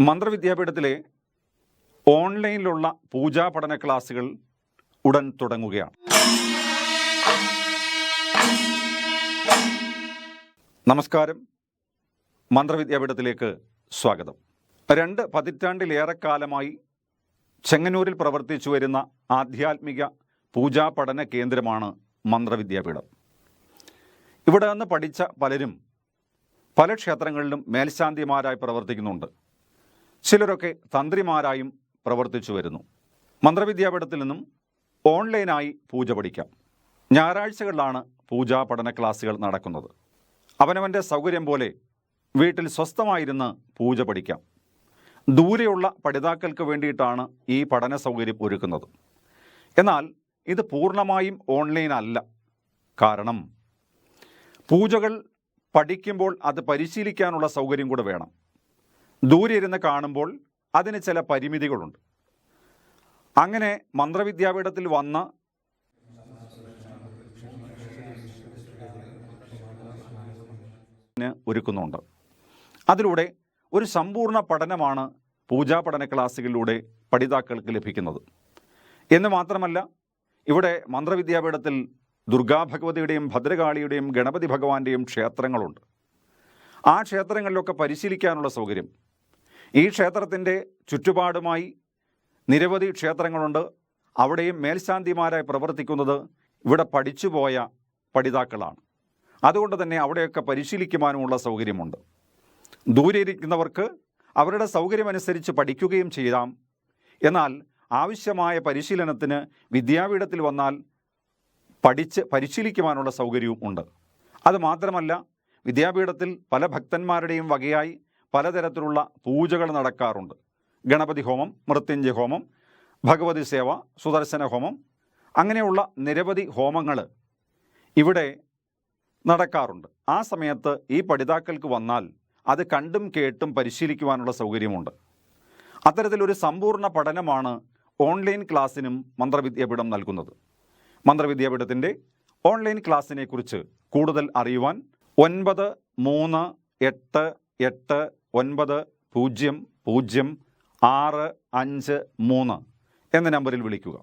മന്ത്രവിദ്യാപീഠത്തിലെ ഓൺലൈനിലുള്ള പൂജാ പഠന ക്ലാസുകൾ ഉടൻ തുടങ്ങുകയാണ്. നമസ്കാരം. മന്ത്രവിദ്യാപീഠത്തിലേക്ക് സ്വാഗതം. രണ്ട് പതിറ്റാണ്ടിലേറെക്കാലമായി ചെങ്ങന്നൂരിൽ പ്രവർത്തിച്ചു വരുന്ന ആധ്യാത്മിക പൂജാ പഠന കേന്ദ്രമാണ് മന്ത്രവിദ്യാപീഠം. ഇവിടെ നിന്ന് പഠിച്ച പലരും പല ക്ഷേത്രങ്ങളിലും മേൽശാന്തിമാരായി പ്രവർത്തിക്കുന്നുണ്ട്. ചിലരൊക്കെ തന്ത്രിമാരായും പ്രവർത്തിച്ചു വരുന്നു. മന്ത്രവിദ്യാപീഠത്തിൽ നിന്നും ഓൺലൈനായി പൂജ പഠിക്കാം. ഞായറാഴ്ചകളിലാണ് പൂജാ പഠന ക്ലാസ്സുകൾ നടക്കുന്നത്. അവനവന്റെ സൗകര്യം പോലെ വീട്ടിൽ സ്വസ്ഥമായിരുന്ന് പൂജ പഠിക്കാം. ദൂരെയുള്ള പഠിതാക്കൾക്ക് വേണ്ടിയിട്ടാണ് ഈ പഠന സൗകര്യം ഒരുക്കുന്നത്. എന്നാൽ ഇത് പൂർണമായും ഓൺലൈൻ അല്ല. കാരണം പൂജകൾ പഠിക്കുമ്പോൾ അത് പരിശീലിക്കാനുള്ള സൗകര്യം കൂടെ വേണം. ദൂരെ ഇരുന്ന് കാണുമ്പോൾ അതിന് ചില പരിമിതികളുണ്ട്. അങ്ങനെ മന്ത്രവിദ്യാപീഠത്തിൽ വന്ന് ഒരുക്കുന്നുണ്ട്. അതിലൂടെ ഒരു സമ്പൂർണ പഠനമാണ് പൂജാ പഠന ക്ലാസ്സുകളിലൂടെ പഠിതാക്കൾക്ക് ലഭിക്കുന്നത്. എന്ന് മാത്രമല്ല ഇവിടെ മന്ത്രവിദ്യാപീഠത്തിൽ ദുർഗാ ഭഗവതിയുടെയും ഭദ്രകാളിയുടെയും ഗണപതി ഭഗവാന്റെയും ക്ഷേത്രങ്ങളുണ്ട്. ആ ക്ഷേത്രങ്ങളിലൊക്കെ പരിശീലിക്കാനുള്ള സൗകര്യം ഈ ക്ഷേത്രത്തിന്റെ ചുറ്റുപാടുമായി നിരവധി ക്ഷേത്രങ്ങളുണ്ട്. അവിടെയും മേൽശാന്തിമാരായി പ്രവർത്തിക്കുന്നത് ഇവിടെ പഠിച്ചുപോയ പഠിതാക്കളാണ്. അതുകൊണ്ട് തന്നെ അവിടെയൊക്കെ പരിശീലിക്കുവാനുമുള്ള സൗകര്യമുണ്ട്. ദൂരെ ഇരിക്കുന്നവർക്ക് അവരുടെ സൗകര്യമനുസരിച്ച് പഠിക്കുകയും ചെയ്യാം എന്നാൽ ആവശ്യമായ പരിശീലനത്തിന് വിദ്യാപീഠത്തിൽ വന്നാൽ പഠിച്ച് പരിശീലിക്കുവാനുള്ള സൗകര്യവും ഉണ്ട്. അതുമാത്രമല്ല വിദ്യാപീഠത്തിൽ പല ഭക്തന്മാരുടെയും വകയായി പലതരത്തിലുള്ള പൂജകൾ നടക്കാറുണ്ട്. ഗണപതി ഹോമം മൃത്യുഞ്ജയ ഹോമം ഭഗവതി സേവ സുദർശന ഹോമം അങ്ങനെയുള്ള നിരവധി ഹോമങ്ങൾ ഇവിടെ നടക്കാറുണ്ട്. ആ സമയത്ത് ഈ പഠിതാക്കൾക്ക് വന്നാൽ അത് കണ്ടും കേട്ടും പരിശീലിക്കുവാനുള്ള സൗകര്യമുണ്ട്. അത്തരത്തിലൊരു സമ്പൂർണ പഠനമാണ് ഓൺലൈൻ ക്ലാസ്സിനും മന്ത്രവിദ്യാപീഠം നൽകുന്നത്. മന്ത്രവിദ്യാപീഠത്തിന്റെ ഓൺലൈൻ ക്ലാസ്സിനെക്കുറിച്ച് കൂടുതൽ അറിയുവാൻ ഒൻപത് മൂന്ന് എട്ട് എട്ട് ഒൻപത് പൂജ്യം പൂജ്യം ആറ് അഞ്ച് മൂന്ന് എന്ന നമ്പറിൽ വിളിക്കുക.